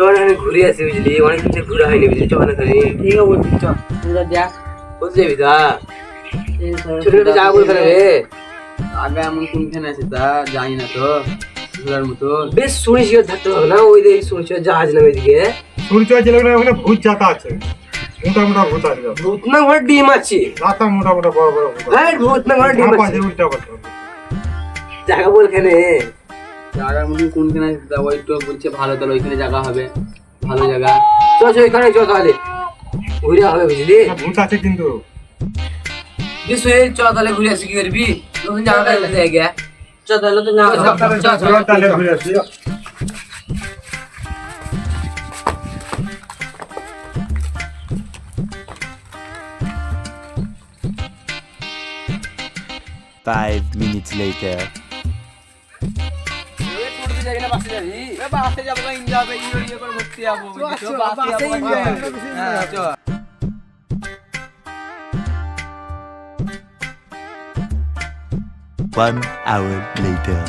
চল এখানে ঘুরে আসি বুঝলি? অনেক কিছু ঘুরা হয়নি বুঝলি? চল এখানে ঠিক আছে বলছি চ তোরা দেখ বুঝলি বিদা এই সব- ছোট ছোট জায়গা বলতে রে আগে এমন কোনখানে আছে তা জানি না তো ঘোরার মতো। বেশ শুনে শিখে থাকতে হবে না ওই দিকে শুনে জাহাজ নামে এদিকে। ছিল না ওখানে ভূত আছে। মোটা মোটা ভূত আছে। ভূত না ঘরে ডিম আছে। রাতা মোটা মোটা বড় বড় ভূত হ্যাঁ ভূত না ঘরে ডিম আছে। আছে। জায়গা বল এখানে। জায়গার মতন কোনখানে আছে তা ওই তো বলছে ভালো তাহলে ওইখানে জায়গা হবে ভালো জায়গা। চল চল এখানে চল তাহলে। ঘুরে হবে বুঝলি? ভূত আছে কিন্তু। বেশ হয়ে চল তাহলে ঘুরে আসি কি করবি? নতুন জায়গা জায়গা চ তাহলে তো না চল, চল, চল, চল। চলো তাহলে ঘুরে আসি Five minutes later. বাসে যাব? ইয়ে ইয়ে করে ঘুরতে যাব বাসে যাব One hour later.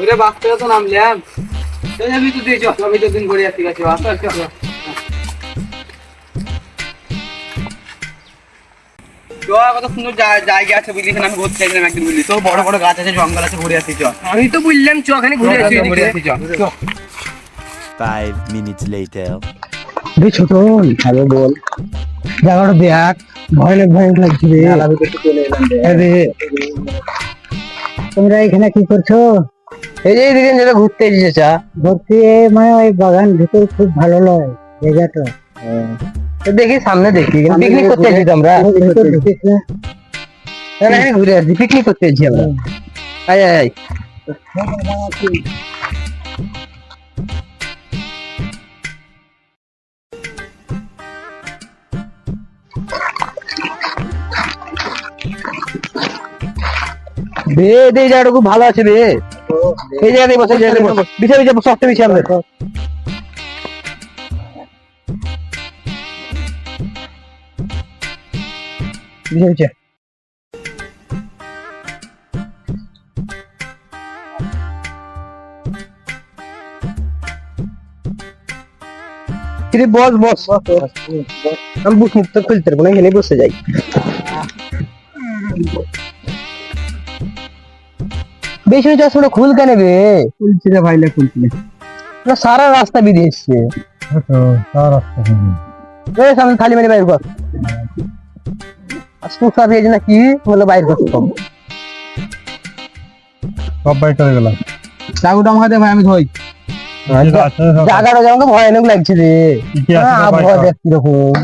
ওরে বাস থেকে তো নামলাম। তো যাবি তো দিয়ে চল আমি তো দিন ঘুরে আসি গেছি বাস কত সুন্দর জায়গা আছে বুঝলি এখানে আমি ঘুরতে চাইছিলাম একদিন বুঝলি। তো বড় বড় গাছ আছে জঙ্গল আছে ঘুরে আসি চল। আমি তো বললাম চ এখানে ঘুরে আসি ঘুরে আসি চল। Five minutes later. রে ছোট হ্যালো বল। জায়গাটা দেখ ভয়ানক ভয়ানক লাগছে রে। আরে তোমরা এখানে কি করছ? এই যে এদিকে যেটা ঘুরতে এসেছে চা। ঘুরতে মানে ওই বাগান ভিতর খুব ভালো লয় জায়গাটা। দেখি সামনে দেখি। পিকনিক করতে এসেছি আমরা। ঘুরে আসছি। পিকনিক করতে এসেছি আমরা। আয় আয় বে ভালো আছে বে। এই জায়গাতে বসে বিছে বিছে সফটে বিছে আমরা কিরে বস বস আমি বুক মুক্ত খুলতে পারব না এখানে বসে যাই বেশি চশমাটা খুল কেন বে খুলছি রে ভাইলে খুলছি না সারা রাস্তা বেরিয়ে এসছে এই সামনে খালি মানে বাইর কর আজকে সাথে না কি বলে বাইর করতে সব বাই করে গেলাম চাকুটা আমাকে দে ভাই আমি ধই জায়গাটা যেমন ভয়ানক লাগছে রে কি আছে হ্যাঁ, সব বাইর আবহাওয়া দেখ কীরকম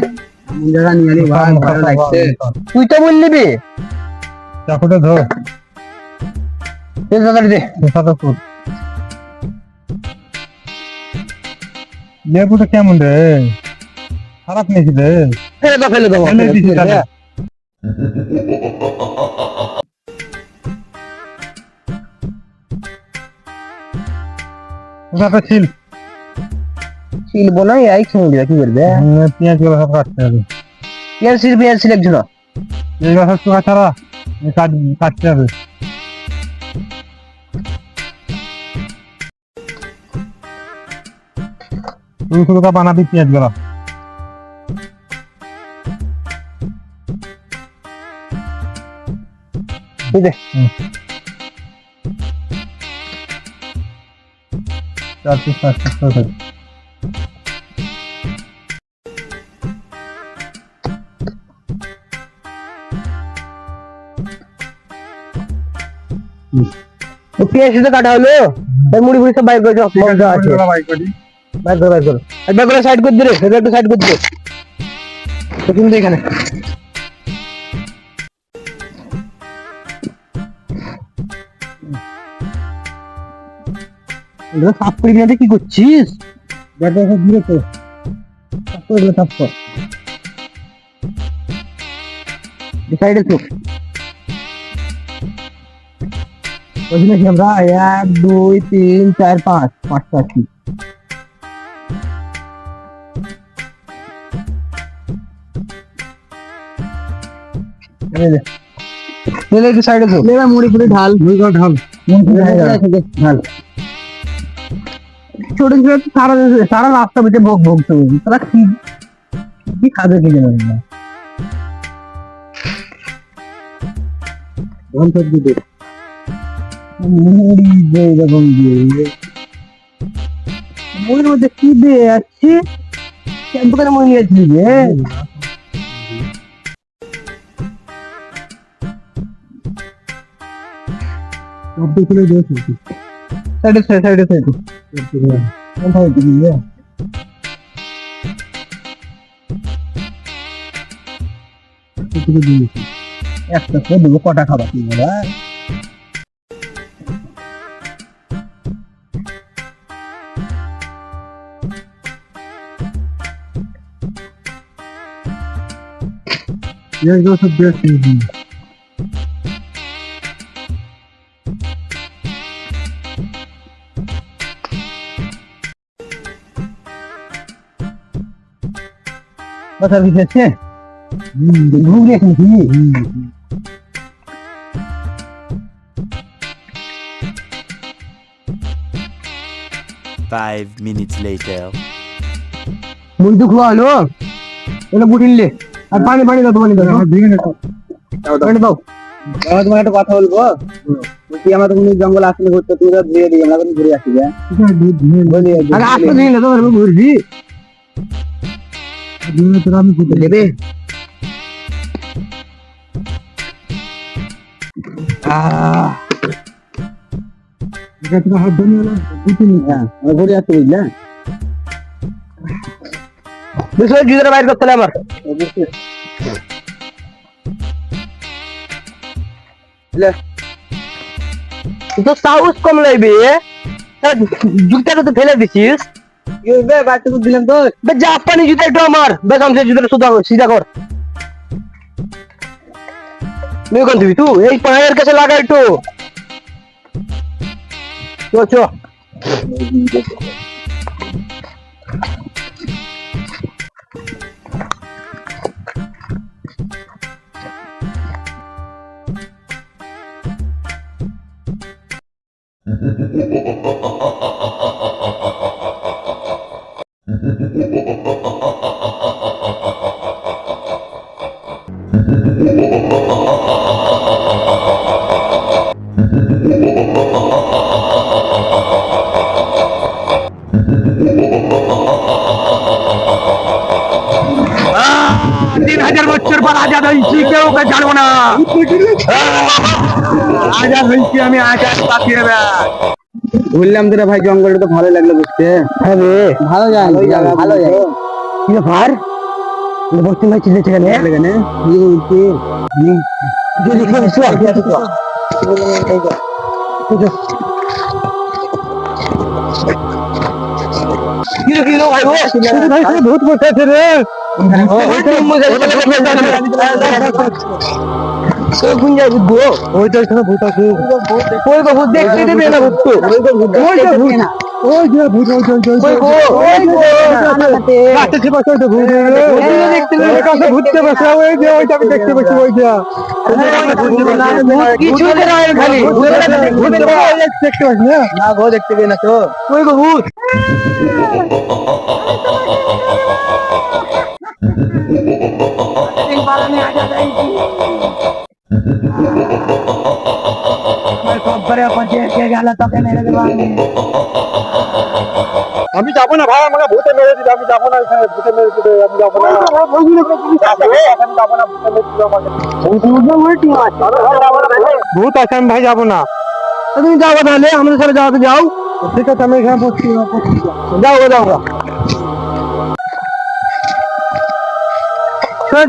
জায়গা নিয়ে আলি ভাই ভালো লাগছে তুই তো বললি বে চাকুটা ধর দে তাড়াতাড়ি দে সাদা লেবুটা কেমন রে খারাপ নাকি ফেলে দাও ফেলে দাও ফেলে দিছি ওটা ছিল ছিলবো না এই কি করবে? পেঁয়াজগুলো সব কাটতে হবে। পেঁয়াজ ছিল পেঁয়াজ ছিল একজন এইগুলো সব চোখা ছাড়া কাট কাটতে হবে। তুই শুধু বানাবি পেঁয়াজগুলো। ঠিক আছে চার পিস পাঁচ পিস করে দে। ও পেঁয়াজ তো কাটা হলো তার মুড়ি ফুড়ি সব বাইর করে দাও মজা আছে পেঁয়াজগুলো বাই করি। বাইর করো বাইর করো আর ব্যাগগুলো সাইড করে দিলে ব্যাগটা সাইড করে দিলে তো কিন্তু এখানে সাফ করে কিনে কি করছিস? ব্যাটা সব দিয়ে তো সাপ করে দিলে সাপ কর। সাইডে ওইখানে কি আমরা এক দুই তিন চার পাঁচ পাঁচটা আছি সাইডে ঢাল। ঢাল। ঢাল। ঢাল ছোট সারা সারা রাস্তা বেঁচে ভোগ ভোগ তারা কি কি খাবে কি জানে? না দিয়ে যাচ্ছি? সাইডে সাইডে। 한판이 되겠네요. 어떻게 되겠지? একটা করে দেবো কটা খাবার কি বলা সব দিয়ে सब देख लीजिए बस अभी कैसे घूम रहे हैं कि Five minutes later. মুড়ি তো খোয়া হলো এটা বুটিনলে আর পানি পানি দাও পানি দাও পানি দাও আমি তোমার একটা কথা বলবো তুই আমার তুমি জঙ্গল আসলে ঘুরতে তুই তো ধুয়ে দিই আমরা কিন্তু ঘুরে আসি যা বলি আরে আসতে দিন না তো আমি ঘুরছি তোরা আমি দেবে হ্যাঁ বাইর করতে আমার। তো সাহস কম লাগবে জুতাটা তো ফেলে দিছিস। বাচ্চাকে দিলাম তো বে জাপানি জুতা একটু আমার বেশ আমি জুতাটা সুদা সিধা কর মেয়ে কোন দিবি তুই এই পায়ের কাছে লাগা একটু চো চো তিন হাজার বছর পর আজাদ হয়েছি কেউ ওকে না। আজাদ হয়েছি আমি আজাদ পাঠিয়ে বললাম তোরা ভাই জঙ্গলটা তো ভালো লাগল বুঝতে। হ্যাঁ ভালো জায়গা ভালো কি ব্যাপার? বসতে ভাই চিল্লে ঠিক আছে কি বলছি যদি কিলো কিলো ভাই ভাই ভূত বসেছে রে ওই তো ভূত আছে ওই গো ভূত দেখতে দেবে না ওই যে ভূত ওই ওই ওই গো ওই গো কাছে ছিল ওই তো ভূত ওই দেখতে ওই কাছে ভূততে বসে ওই যে ওইটা আমি দেখতে পাচ্ছি ওই যে কিছু না খালি ভূত দেখতে পাচ্ছি না না গো দেখতে পেয়ে না তো ওই গো ভূত আমি যাব না ভাই আমাকে ভূতে মেরে দিবে আমি যাব না এখানে ভূতে মেরে দিবে আমি যাব না। আমি যাব না ভূতে মেরে দিবে আমাকে। ভূত আছে আমি ভাই যাব না। তুমি যাও তাহলে আমাদের সাথে যাও তো যাও। ঠিক আছে আমি এখানে বসছি যাও যাও।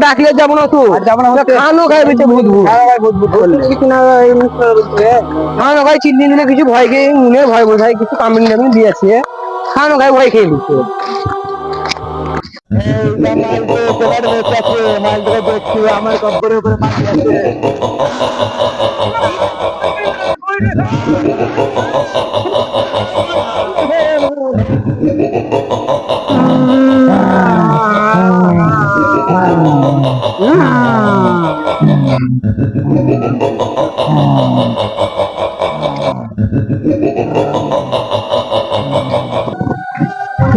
ডাকলে যাব না তো? যাব না খানো খাই বেঁচে ভূত ভূত। কিছু না খানো খাই চিল্লি দিলে কিছু ভয় খেয়ে মনে ভয় বোঝায় কিছু কামড়ি নামিয়ে দিয়েছে খানো খাই ওই খেয়ে নিচ্ছে আমার কব্বরের উপরে মাটি আছে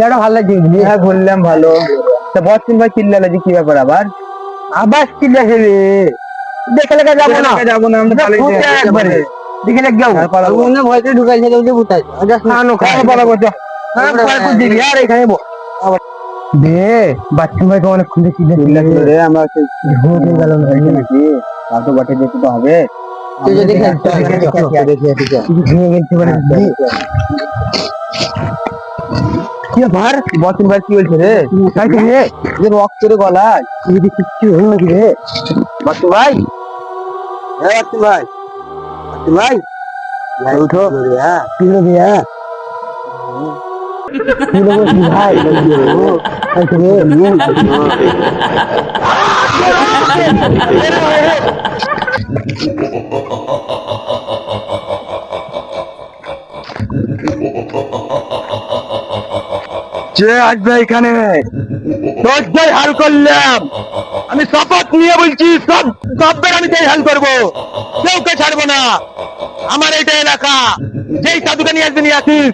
চিল্লাটা ভালো লাগছে হ্যাঁ বললাম ভালো। তা বচ্চন ভাই চিল্লালে যে কি ব্যাপার আবার? আবার চিল্লাছে রে। দেখে লেগে যাব না। যাব না আমরা একবারে। দেখে লেগে যাব। মনে ভয়তে ঢুকাইছে তো যে বুঝাই খানো খানো বলা করছ হ্যাঁ পরে তো দিবি আর এখানে দে বাচ্চন ভাইকে অনেক খুঁজে চিল্লা চিল্লাছিল রে আমরা ঢুকে গেল নাকি তা তো বটে দেখতে তো হবে। তুই যদি দেখে দেখে ভেঙে গেছে কি ভার বচন ভাই কি বলছে রে? তাই কি রে যে রক্ত রে গলায় তুই যদি কিচ্ছু হলো নাকি রে? বচন ভাই। হ্যাঁ বচন ভাই। বচন ভাই। ভাই উঠো। হ্যাঁ? কি হলো হ্যাঁ? কি হলো ভাই? তাই কি রে যে আসবে এখানে? দশটাই হাল করলাম। আমি শপথ নিয়ে বলছি, সব সবদের আমি তাই হাল করব কেউ কে ছাড়বো না। আমার এটা এলাকা। যেই সাধুকে নিয়ে আসবে নিয়ে আসিস